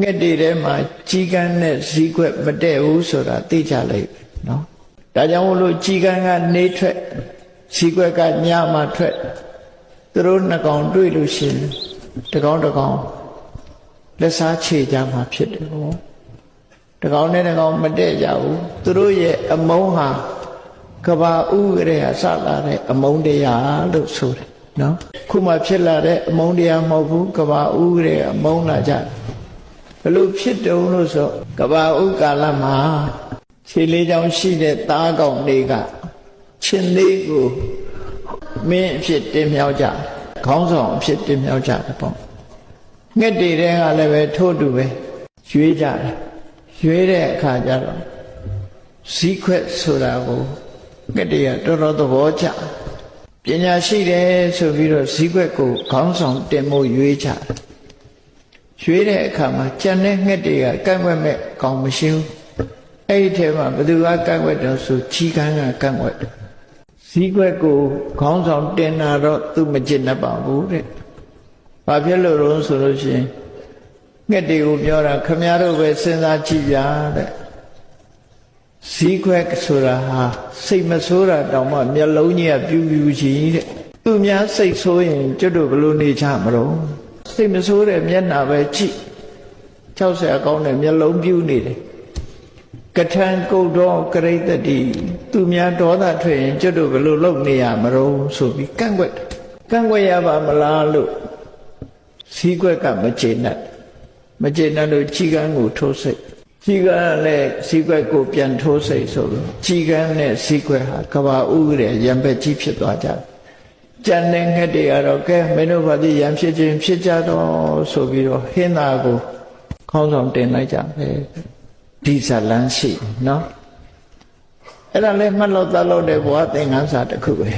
ငှက်တွေထဲမှာကြီးကန်းနဲ့ဇီးခွက်မတည့်ဘူးဆိုတာသိကြလိုက်ပဲနော်ဒါကြောင့်မို့လို့ကြီးကန်းကနေထွက်ဇီးခွက်ကညမှထွက်သူတို့နှစ်ကောင်တွေ့လို့ရှိရင်တစ်ကောင်တစ်ကောင်လက်စားခြေကြမှာဖြစ်တယ်ဟောတစ်ကောင်နဲ့တစ်ကောင်မတည့်ကြဘူးသူတို့ရဲ့အမုန်းဟာကဘာဥရဲဟာစလာတဲ့အမုန်းတရားလို့ဆိုတယ်နော်ခုမှဖြစ်လာတဲ့အမုန်းတရားမဟုတ်ဘူးကဘာဥရဲအမုန်းလာကြတယ် ဘလို့ဖြစ်တုံလို့ဆိုကဘာဥကာလမှာခြေလေးချောင်းရှိတဲ့သားကောင်တွေကချင်းလေးကိုမင်းအဖြစ်တင်မြောက်ကြတယ်ခေါင်းဆောင်အဖြစ်တင်မြောက်ကြတယ်ပေါ့ငှက်တွေတဲ့ကလည်းပဲထို့တူပဲရွေးကြတယ်ရွေးတဲ့အခါကျတော့ဇီးခွက်ဆိုတာကိုငှက်တွေကတော်တော်သဘောကျပညာရှိတယ်ဆိုပြီးတော့ဇီးခွက်ကိုခေါင်းဆောင်တင်ဖို့ရွေးကြတယ် ရွေးတဲ့အခါမှာကြံတဲ့ငှက်တွေကကန့်ွက်မဲ့ကောင်းမရှိဘူးအဲ့ဒီထဲမှာဘယ်သူကကန့်ွက်တော့ဆိုချီကန်းကကန့်ွက်တယ်ဇီးခွက်ကိုခေါင်းဆောင်တင်တာတော့သူမကျင်တတ်ပါဘူးတဲ့ဘာဖြစ်လို့လဲဆိုလို့ရှိရင်ငှက်တွေကိုပြောတာခမည်းတော်ပဲစဉ်းစားကြည့်ပြတဲ့ဇီးခွက်ဆိုတာဟာစိတ်မဆိုးတာတောင်မှမျက်လုံးကြီးကပြူးပြူးကြီးတဲ့သူများစိတ်ဆိုးရင်ကျွတ်တို့ဘယ်လိုနေကြမလို့ စိတ်မဆိုးတဲ့မျက်နှာပဲကြည့်60အကောင်းတဲ့မျက်လုံးပြူးနေတယ်ကထံကုတ်တော်ကရိတတိသူများဒေါသထွက်ရင်ကျွတ်တို့ဘယ်လိုလုပ်နေရမလို့ဆိုပြီးကန့်ကွက်ကန့်ကွက်ရပါမလားလို့ဇီးခွက်ကမကျေနပ်မကျေနပ်လို့ကြီးကန်းကိုထိုးစိတ်ကြီးကန်းလည်းဇီးခွက်ကိုပြန်ထိုးစိတ်ဆိုလို့ကြီးကန်းနဲ့ဇီးခွက်ဟာကဘာဥရဲရံပက်ကြီးဖြစ်သွားကြတယ် ကြံတဲ့ငှက်တွေကတော့ကဲမင်းတို့ဘာတိရံဖြစ်ခြင်းဖြစ်ကြတော့ဆိုပြီးတော့ဟင်းသားကိုခေါင်းဆောင်တင်လိုက်ကြပဲဒီဇလန်းရှိနော်အဲ့ဒါလည်းမှတ်လို့သတ်လို့တဲ့ဘဝသင်္ကန်းစာတစ်ခုပဲ